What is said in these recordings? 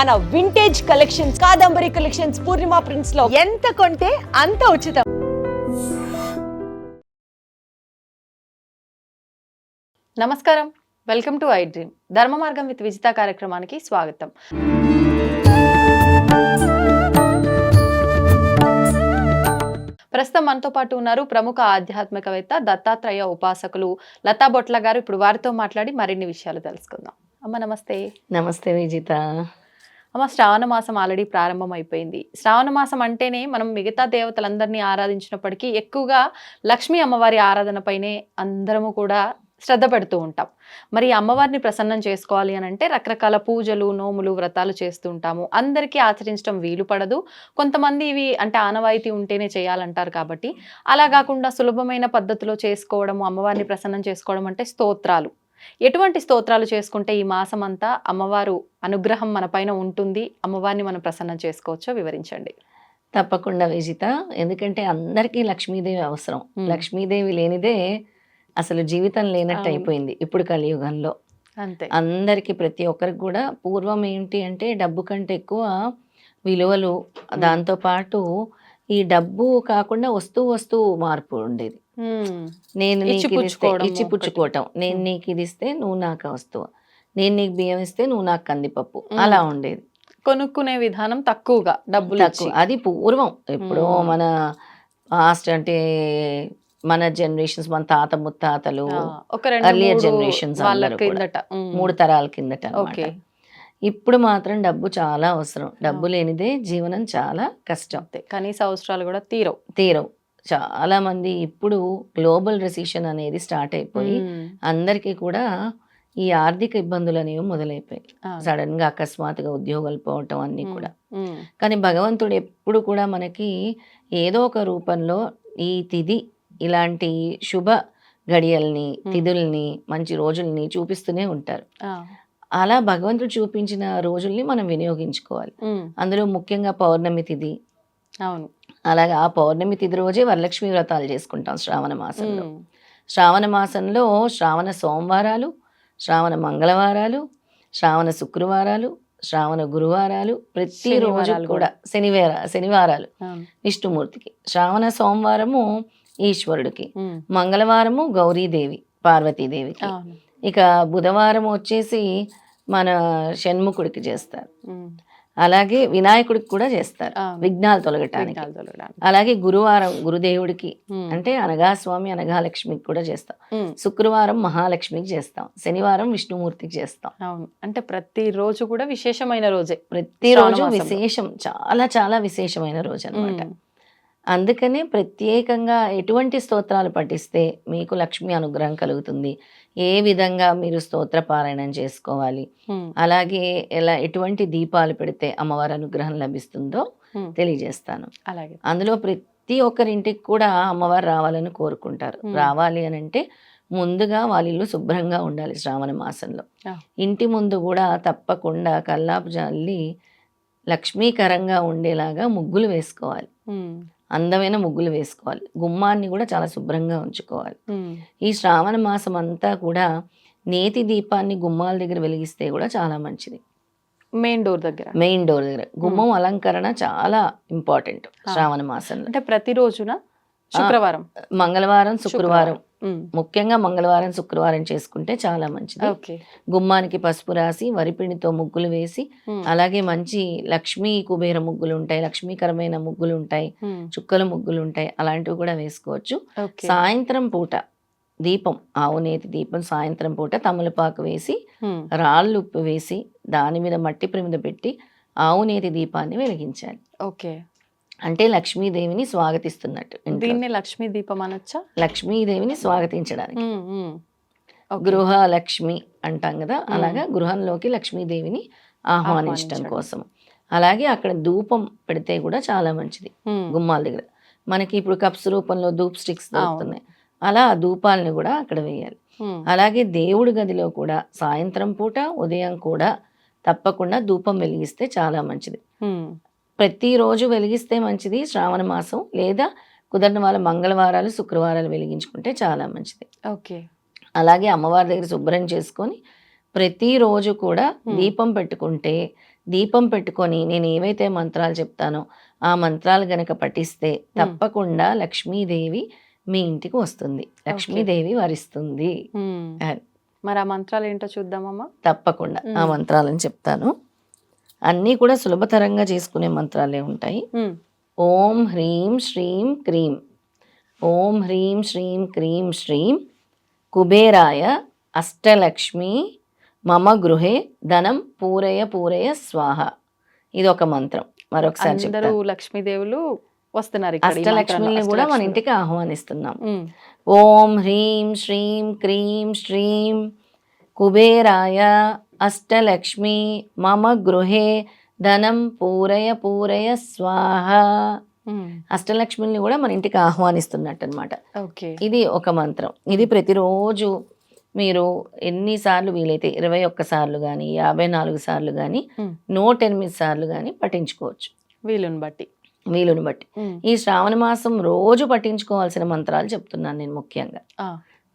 మన vintage collections Kadambari collections Poornima ప్రింట్స్లో ఎంత కొంటే అంత ఉచితం. నమస్కారం. వెల్కమ్ టు ఐ డ్రీమ్ ధర్మ మార్గం విత్ విజిత కార్యక్రమానికి స్వాగతం. ప్రస్తుతం మనతో పాటు ఉన్నారు ప్రముఖ ఆధ్యాత్మికవేత్త దత్తాత్రేయ ఉపాసకులు లతా బొట్ల గారు. ఇప్పుడు వారితో మాట్లాడి మరిన్ని విషయాలు తెలుసుకుందాం. అమ్మ నమస్తే. నమస్తే విజిత. అమ్మ శ్రావణ మాసం ఆల్రెడీ ప్రారంభం అయిపోయింది శ్రావణ మాసం అంటేనే మనం మిగతా దేవతలందరినీ ఆరాధించినప్పటికీ ఎక్కువగా లక్ష్మీ అమ్మవారి ఆరాధనపైనే అందరము కూడా శ్రద్ధ పెడుతూ ఉంటాం. మరి అమ్మవారిని ప్రసన్నం చేసుకోవాలి అని అంటే రకరకాల పూజలు నోములు వ్రతాలు చేస్తూ ఉంటాము. అందరికీ ఆచరించడం వీలు పడదు. కొంతమంది ఇవి అంటే ఆనవాయితీ ఉంటేనే చేయాలంటారు కాబట్టి. అలా కాకుండా సులభమైన పద్ధతిలో చేసుకోవడము అమ్మవారిని ప్రసన్నం చేసుకోవడం అంటే స్తోత్రాలు. ఎటువంటి స్తోత్రాలు చేసుకుంటే ఈ మాసం అంతా అమ్మవారు అనుగ్రహం మన పైన ఉంటుంది అమ్మవారిని మనం ప్రసన్నం చేసుకోవచ్చో వివరించండి. తప్పకుండా విజిత. ఎందుకంటే అందరికీ లక్ష్మీదేవి అవసరం. లక్ష్మీదేవి లేనిదే అసలు జీవితం లేనట్టు. అయిపోయింది ఇప్పుడు కలియుగంలో. అంతే. అందరికీ ప్రతి ఒక్కరికి కూడా పూర్వం ఏంటి అంటే డబ్బు కంటే ఎక్కువ విలువలు. దాంతో పాటు ఈ డబ్బు కాకుండా వస్తువు వస్తువు మార్పు ఉండేది. నేను నీకు ఇది ఇస్తే ఇచ్చిపుచ్చుకోవడం ఇచ్చి. పుచ్చుకోవటం. నేను. నీకు ఇది ఇస్తే నువ్వు నాకు వస్తువు. నేను నీకు బియ్యం ఇస్తే నువ్వు నాకు కందిపప్పు. అలా ఉండేది. కొనుక్కునే విధానం తక్కువగా డబ్బులు తక్కువ. అది పూర్వం. ఎప్పుడో. మన పాస్ట్ అంటే మన జనరేషన్స్ మన తాత ముత్తాతలు రెండు earlier మూడు తరాల కిందట. ఇప్పుడు మాత్రం డబ్బు చాలా అవసరం. డబ్బు లేనిదే జీవనం చాలా కష్టం. కనీస అవసరాలు కూడా తీరవు. తీరవు. చాలా మంది ఇప్పుడు గ్లోబల్ రెసిషన్ అనేది స్టార్ట్ అయిపోయి అందరికీ కూడా ఈ ఆర్థిక ఇబ్బందులు అనేవి మొదలైపోయాయి. సడన్గా అకస్మాత్తుగా ఉద్యోగాలు పోవటం అన్ని కూడా. కానీ భగవంతుడు ఎప్పుడు కూడా మనకి ఏదో ఒక రూపంలో ఈ తిథి ఇలాంటి శుభ గడియల్ని. తిథుల్ని మంచి రోజుల్ని చూపిస్తూనే ఉంటారు. అలా భగవంతుడు చూపించిన రోజుల్ని మనం వినియోగించుకోవాలి. అందులో ముఖ్యంగా పౌర్ణమి తిథి అవును. అలాగే ఆ పౌర్ణమి తిథి రోజే వరలక్ష్మి వ్రతాలు చేసుకుంటాం శ్రావణ మాసంలో. శ్రావణ మాసంలో శ్రావణ సోమవారాలు శ్రావణ మంగళవారాలు శ్రావణ శుక్రవారాలు శ్రావణ గురువారాలు ప్రతిరోజు కూడా. శనివార శనివారాలు విష్ణుమూర్తికి శ్రావణ సోమవారము ఈశ్వరుడికి మంగళవారము గౌరీదేవి పార్వతీదేవికి. ఇక బుధవారం వచ్చేసి మన షణ్ముఖుడికి చేస్తారు. అలాగే వినాయకుడికి కూడా చేస్తారు. విఘ్నాలు తొలగటానికి. అలాగే గురువారం గురుదేవుడికి అంటే అనగాస్వామి అనగాలక్ష్మికి కూడా చేస్తాం. శుక్రవారం మహాలక్ష్మికి చేస్తాం. శనివారం విష్ణుమూర్తికి చేస్తాం. అవును. అంటే ప్రతి రోజు కూడా విశేషమైన రోజే. శ్రావణ మాసంలో. విశేషం చాలా చాలా విశేషమైన రోజు అన్నమాట ఉమ్, అందుకనే ప్రత్యేకంగా ఎటువంటి స్తోత్రాలు పఠిస్తే మీకు లక్ష్మి అనుగ్రహం కలుగుతుంది. ఏ విధంగా మీరు స్తోత్ర పారాయణం చేసుకోవాలి? అలాగే ఎలా ఎటువంటి దీపాలు పెడితే అమ్మవారి అనుగ్రహం లభిస్తుందో తెలియజేస్తాను. అలాగే. అందులో ప్రతి ఒక్కరింటికి కూడా అమ్మవారు రావాలని కోరుకుంటారు. రావాలి అని అంటే ముందుగా వాళ్ళ ఇల్లు శుభ్రంగా ఉండాలి శ్రావణ మాసంలో. ఇంటి ముందు కూడా తప్పకుండా కల్లాపు జల్లి లక్ష్మీకరంగా ఉండేలాగా ముగ్గులు వేసుకోవాలి. అందమైన ముగ్గులు వేసుకోవాలి. గుమ్మాన్ని కూడా చాలా శుభ్రంగా ఉంచుకోవాలి. ఈ శ్రావణ మాసం అంతా కూడా నేతి దీపాన్ని గుమ్మాల దగ్గర వెలిగిస్తే కూడా చాలా మంచిది. మెయిన్ డోర్ దగ్గర. మెయిన్ డోర్ దగ్గర. గుమ్మం అలంకరణ చాలా ఇంపార్టెంట్. శ్రావణ మాసంలో. అంటే ప్రతి రోజున శుక్రవారం. మంగళవారం శుక్రవారం. ముఖ్యంగా మంగళవారం శుక్రవారం చేసుకుంటే చాలా మంచిది. గుమ్మానికి పసుపు రాసి వరిపిండితో ముగ్గులు వేసి అలాగే మంచి లక్ష్మీ కుబేర ముగ్గులు ఉంటాయి లక్ష్మీకరమైన ముగ్గులు ఉంటాయి చుక్కల ముగ్గులు ఉంటాయి అలాంటివి కూడా వేసుకోవచ్చు. సాయంత్రం పూట దీపం ఆవునేతి దీపం సాయంత్రం పూట తమలపాకు వేసి రాళ్ళు ఉప్పు వేసి దాని మీద మట్టి ప్రమిద పెట్టి ఆవునేతి దీపాన్ని వెలిగించాలి. ఓకే. అంటే లక్ష్మీదేవిని స్వాగతిస్తున్నట్టు. దీన్ని లక్ష్మీ దీపం అనొచ్చా? లక్ష్మీదేవిని స్వాగతించడానికి. గృహ లక్ష్మి అంటాం కదా అలాగా గృహంలోకి లక్ష్మీదేవిని ఆహ్వానించడం. కోసం. అలాగే అక్కడ ధూపం పెడితే కూడా చాలా మంచిది గుమ్మాల దగ్గర. మనకి ఇప్పుడు కప్స్ రూపంలో ధూప్ స్టిక్స్. దొరుకుతున్నాయి. అలా ఆ ధూపాలను కూడా అక్కడ వేయాలి. అలాగే దేవుడి గదిలో కూడా సాయంత్రం పూట ఉదయం కూడా తప్పకుండా ధూపం వెలిగిస్తే చాలా మంచిది. ప్రతిరోజు వెలిగిస్తే మంచిది శ్రావణ మాసం లేదా కుదరని వాళ్ళ మంగళవారాలు శుక్రవారాలు వెలిగించుకుంటే చాలా మంచిది. ఓకే. అలాగే అమ్మవారి దగ్గర శుభ్రం చేసుకొని ప్రతిరోజు కూడా. దీపం పెట్టుకుంటే దీపం పెట్టుకొని నేను ఏవైతే మంత్రాలు చెప్తానో ఆ మంత్రాలు గనక పఠిస్తే తప్పకుండా లక్ష్మీదేవి మీ ఇంటికి వస్తుంది. లక్ష్మీదేవి వరిస్తుంది. మరి ఆ మంత్రాలు ఏంటో చూద్దామమ్మా. తప్పకుండా. ఆ. మంత్రాలను చెప్తాను. అన్నీ కూడా సులభతరంగా చేసుకునే మంత్రాలే ఉంటాయి. ఓం హ్రీం శ్రీం క్రీం ఓం హ్రీం శ్రీం క్రీం శ్రీం కుబేరాయ అష్టలక్ష్మి మమ గృహే ధనం పూరయ పూరయ స్వాహ ఇది ఒక మంత్రం మరొకసారి లక్ష్మీదేవులు వస్తున్నారు అష్టలక్ష్మిని. కూడా మన. ఇంటికి ఆహ్వానిస్తున్నాం. ఓం హ్రీం శ్రీం క్రీం శ్రీం కుబేరాయ అష్టలక్ష్మి మమ గృహే ధనం పూరయ పూరయ స్వాహ. అష్టలక్ష్మిని కూడా మన ఇంటికి ఆహ్వానిస్తున్నట్టు అనమాట ఓకే. ఇది ఒక మంత్రం. ఇది ప్రతిరోజు మీరు ఎన్నిసార్లు వీలైతే ఇరవై ఒక్క సార్లు కానీ యాభై నాలుగు సార్లు కానీ. నూట ఎనిమిది సార్లు కానీ పఠించుకోవచ్చు. వీలుని బట్టి. వీలుని బట్టి. ఈ శ్రావణ మాసం రోజు పఠించుకోవాల్సిన మంత్రాలు చెప్తున్నాను నేను ముఖ్యంగా.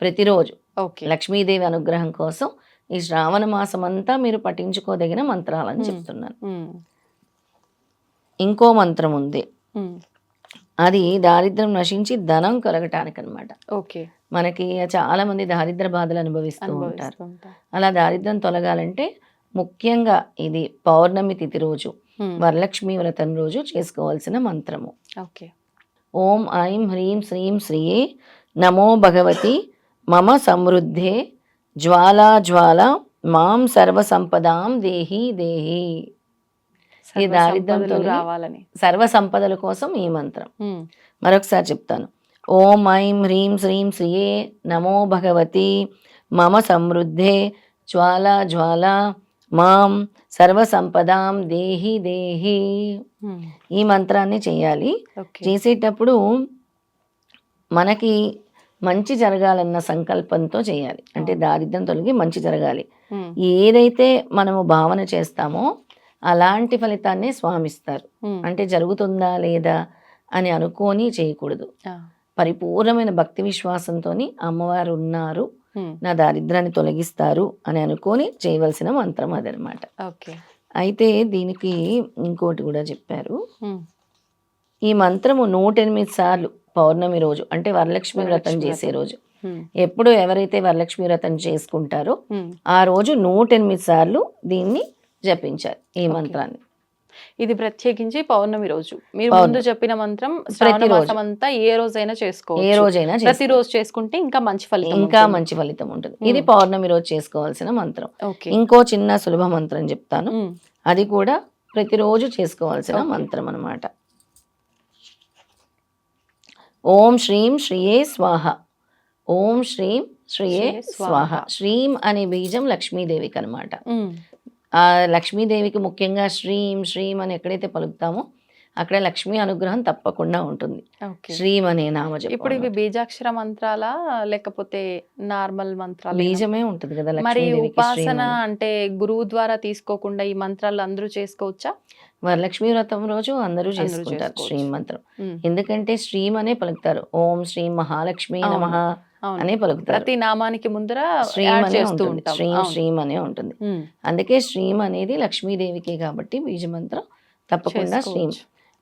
ప్రతిరోజు ఓకే. లక్ష్మీదేవి అనుగ్రహం కోసం ఈ శ్రావణ మాసం అంతా మీరు పఠించుకోదగిన మంత్రాలని. చెప్తున్నాను. ఇంకో మంత్రం ఉంది. అది దారిద్ర్యం నశించి ధనం కలగటానికి అనమాట ఓకే మనకి చాలా మంది దారిద్ర బాధలు అనుభవిస్తూ ఉంటారు అలా దారిద్ర్యం తొలగాలంటే ముఖ్యంగా ఇది పౌర్ణమి తిథి రోజు. వరలక్ష్మి వ్రతం రోజు చేసుకోవాల్సిన మంత్రము ఓకే ఓం ఐం హ్రీం శ్రీం శ్రీయే నమో భగవతి మమ సమృద్ధే జ్వాలా జ్వాల మాం సర్వ సంపదాం దేహి దేహి. ఈ తొలగి- రావాలని. సర్వ సంపదల కోసం ఈ మంత్రం. మరొకసారి చెప్తాను. ఓం ఐం హ్రీం శ్రీం శ్రీయే నమో భగవతి మమ సమృద్ధే. జ్వాల జ్వాల మాం సర్వ సంపదాం దేహి. దేహి. ఈ మంత్రాన్ని చేయాలి. చేసేటప్పుడు మనకి మంచి జరగాలన్న సంకల్పంతో చేయాలి అంటే దారిద్ర్యం తొలగి మంచి జరగాలి. ఏదైతే మనము భావన చేస్తామో అలాంటి ఫలితాన్నే స్వామిస్తారు. అంటే జరుగుతుందా లేదా అని అనుకొని చేయకూడదు. పరిపూర్ణమైన భక్తి విశ్వాసంతో అమ్మవారు ఉన్నారు. నా దారిద్రాన్ని తొలగిస్తారు అని అనుకొని చేయవలసిన మంత్రం అదనమాట ఓకే అయితే దీనికి ఇంకోటి కూడా చెప్పారు. ఈ మంత్రము నూట ఎనిమిది సార్లు పౌర్ణమి రోజు అంటే వరలక్ష్మి వ్రతం చేసే. రోజు. ఎప్పుడు ఎవరైతే వరలక్ష్మి వ్రతం చేసుకుంటారో. ఆ రోజు నూట ఎనిమిది సార్లు దీన్ని జపించాలి ఈ. మంత్రాన్ని ఇది ప్రత్యేకించి పౌర్ణమి రోజు మీరు. ముందు చెప్పిన మంత్రం శ్రావణ ప్రతిరోజు. మాసం అంతా ఏ రోజైనా ఏ చేసుకోవచ్చు రోజైనా చేసుకో- ప్రతిరోజు చేసుకుంటే ఇంకా మంచి ఫలితం ఇంకా. మంచి ఫలితం ఉంటుంది. ఇది పౌర్ణమి రోజు చేసుకోవాల్సిన మంత్రం ఇంకో చిన్న సులభ మంత్రం చెప్తాను. అది కూడా ప్రతిరోజు చేసుకోవాల్సిన. మంత్రం అన్నమాట ఓం శ్రీం శ్రీయే స్వాహ. ఓం శ్రీం శ్రీయే స్వాహ. శ్రీం అనే బీజం లక్ష్మీదేవికి అనమాట లక్ష్మీదేవికి ముఖ్యంగా శ్రీం శ్రీం అని ఎక్కడైతే పలుకుతామో అక్కడ లక్ష్మీ అనుగ్రహం తప్పకుండా ఉంటుంది. శ్రీం అనే నామ ఇప్పుడు ఇవి బీజాక్షర మంత్రాలా లేకపోతే నార్మల్ మంత్రాలు బీజమే ఉంటుంది కదా మరి ఉపాసన. అంటే గురువు ద్వారా తీసుకోకుండా ఈ మంత్రాలు అందరూ చేసుకోవచ్చా? వరలక్ష్మీ వ్రతం రోజు అందరూ చేసుకుంటారు. శ్రీం మంత్రం. ఎందుకంటే శ్రీం అనే పలుకుతారు ఓం శ్రీం మహాలక్ష్మి. నమః అనే పలుకుతారు ప్రతి నామానికి ముందర శ్రీం చేస్తూ శ్రీం. శ్రీం అనే ఉంటుంది. అందుకే శ్రీం అనేది లక్ష్మీదేవికి కాబట్టి బీజమంత్రం తప్పకుండా శ్రీం.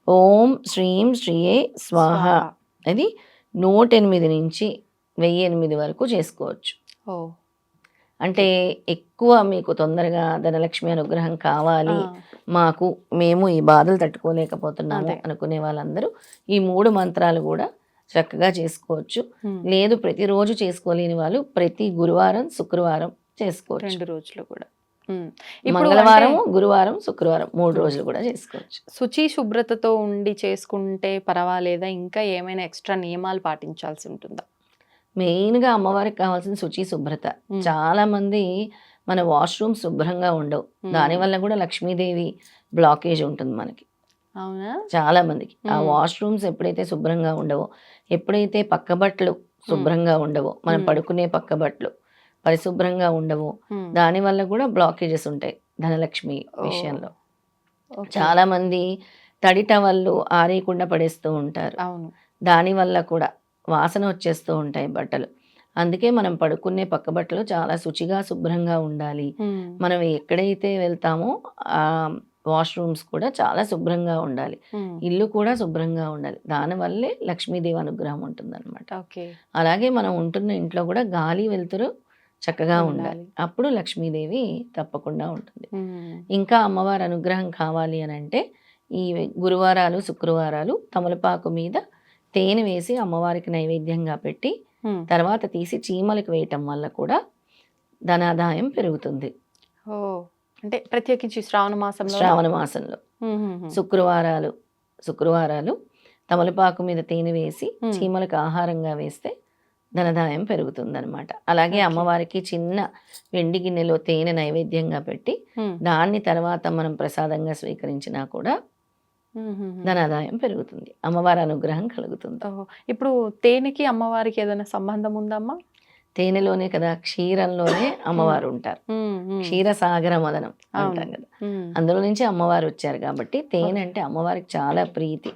ఓం శ్రీం శ్రీయే స్వాహ స్వాహ. అది నూట ఎనిమిది నుంచి వెయ్యి ఎనిమిది వరకు చేసుకోవచ్చు ఓ అంటే ఎక్కువ మీకు తొందరగా ధనలక్ష్మి అనుగ్రహం కావాలి. మాకు మేము ఈ బాధలు తట్టుకోలేకపోతున్నాము. అనుకునే వాళ్ళందరూ ఈ మూడు మంత్రాలు కూడా చక్కగా చేసుకోవచ్చు. లేదు ప్రతిరోజు చేసుకోలేని వాళ్ళు ప్రతి గురువారం శుక్రవారం చేసుకోవచ్చు. రెండు రోజులు కూడా. మంగళవారం గురువారం శుక్రవారం మూడు రోజులు కూడా చేసుకోవచ్చు. శుచి శుభ్రతతో ఉండి చేసుకుంటే పర్వాలేదా? ఇంకా ఏమైనా ఎక్స్ట్రా నియమాలు పాటించాల్సి ఉంటుందా? మెయిన్గా అమ్మవారికి కావాల్సిన శుచి శుభ్రత. చాలా మంది మన వాష్రూమ్ శుభ్రంగా ఉండవు. దానివల్ల కూడా లక్ష్మీదేవి బ్లాకేజ్ ఉంటుంది మనకి అవునా చాలా మందికి ఆ. వాష్రూమ్స్ ఎప్పుడైతే శుభ్రంగా ఉండవో ఎప్పుడైతే పక్క బట్టలు శుభ్రంగా ఉండవో మనం. పడుకునే పక్క బట్టలు పరిశుభ్రంగా ఉండవో. దానివల్ల కూడా బ్లాకేజెస్ ఉంటాయి ధనలక్ష్మి. విషయంలో. చాలా మంది తడి టవళ్ళు ఆరేయకుండా పడేస్తూ ఉంటారు దానివల్ల కూడా వాసన వచ్చేస్తూ ఉంటాయి బట్టలు అందుకే మనం పడుకునే పక్క బట్టలు చాలా శుచిగా శుభ్రంగా ఉండాలి. మనం ఎక్కడైతే వెళ్తామో ఆ వాష్రూమ్స్ కూడా చాలా శుభ్రంగా ఉండాలి. ఇల్లు కూడా శుభ్రంగా ఉండాలి దానివల్లే లక్ష్మీదేవి అనుగ్రహం ఉంటుందన్నమాట ఓకే అలాగే మనం ఉంటున్న ఇంట్లో కూడా గాలి వెలుతురు చక్కగా ఉండాలి. అప్పుడు లక్ష్మీదేవి తప్పకుండా ఉంటుంది. ఇంకా అమ్మవారి అనుగ్రహం కావాలి అని అంటే ఈ గురువారాలు శుక్రవారాలు తమలపాకు మీద తేనె వేసి అమ్మవారికి నైవేద్యంగా పెట్టి. తర్వాత తీసి చీమలకు వేయటం వల్ల కూడా ధనాదాయం పెరుగుతుంది ఓ అంటే ప్రత్యేకించి శ్రావణ మాసంలో శ్రావణ మాసంలో. శుక్రవారాలు శుక్రవారాలు తమలపాకు మీద తేనె వేసి. చీమలకు ఆహారంగా వేస్తే ధనదాయం పెరుగుతుందన్నమాట అలాగే. అమ్మవారికి చిన్న వెండి గిన్నెలో తేనె నైవేద్యంగా పెట్టి. దాన్ని తర్వాత మనం ప్రసాదంగా స్వీకరించినా కూడా. ధనాదాయం పెరుగుతుంది అమ్మవారి అనుగ్రహం కలుగుతుంది. ఇప్పుడు తేనెకి అమ్మవారికి ఏదైనా సంబంధం ఉందమ్మా తేనెలోనే కదా క్షీరంలోనే అమ్మవారు ఉంటారు. క్షీరసాగర మదనం. అంటాం కదా అందులో నుంచి అమ్మవారు వచ్చారు కాబట్టి తేనె అంటే అమ్మవారికి చాలా ప్రీతి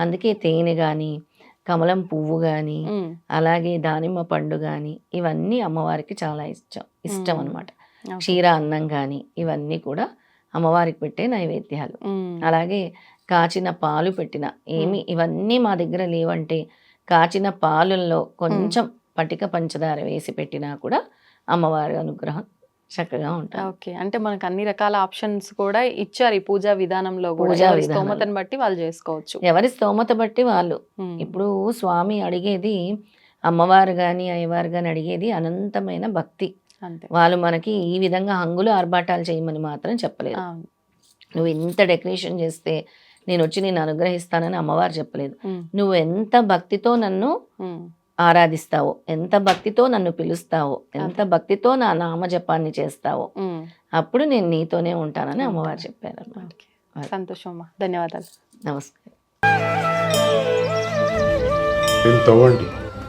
అందుకే తేనె కానీ కమలం పువ్వు ఉమ్. అలాగే దానిమ్మ పండు కానీ ఇవన్నీ అమ్మవారికి చాలా ఇష్టం ఇష్టం. అనమాట. క్షీర అన్నం కానీ ఇవన్నీ కూడా అమ్మవారికి పెట్టే నైవేద్యాలు. అలాగే కాచిన పాలు పెట్టిన. ఏమి ఇవన్నీ మా దగ్గర లేవంటే కాచిన పాలల్లో కొంచెం పటిక పంచదార వేసి పెట్టినా కూడా అమ్మవారి అనుగ్రహం చక్కగా ఉంటుంది. ఓకే. అంటే మనకు అన్ని రకాల ఆప్షన్స్ కూడా ఇచ్చారు ఈ పూజా విధానంలో కూడా. స్తోమతను బట్టి వాళ్ళు చేసుకోవచ్చు. ఎవరి స్తోమత బట్టి వాళ్ళు. ఇప్పుడు స్వామి అడిగేది అమ్మవారు కానీ అయ్యవారు కానీ అడిగేది అనంతమైన భక్తి. అంతే. వాళ్ళు మనకి ఈ విధంగా హంగులు ఆర్భాటాలు చేయమని మాత్రం చెప్పలేదు. నువ్వు ఎంత డెకరేషన్ చేస్తే నేను వచ్చి నేను అనుగ్రహిస్తానని అమ్మవారు చెప్పలేదు. నువ్వు ఎంత భక్తితో నన్ను. ఆరాధిస్తావో ఎంత భక్తితో నన్ను పిలుస్తావో ఎంత భక్తితో నా నామ జపాన్ని చేస్తావో. అప్పుడు నేను నీతోనే ఉంటానని అమ్మవారు చెప్పారు అన్నమాట ఓకే. సంతోషం అమ్మా. ధన్యవాదాలు. నమస్కారం.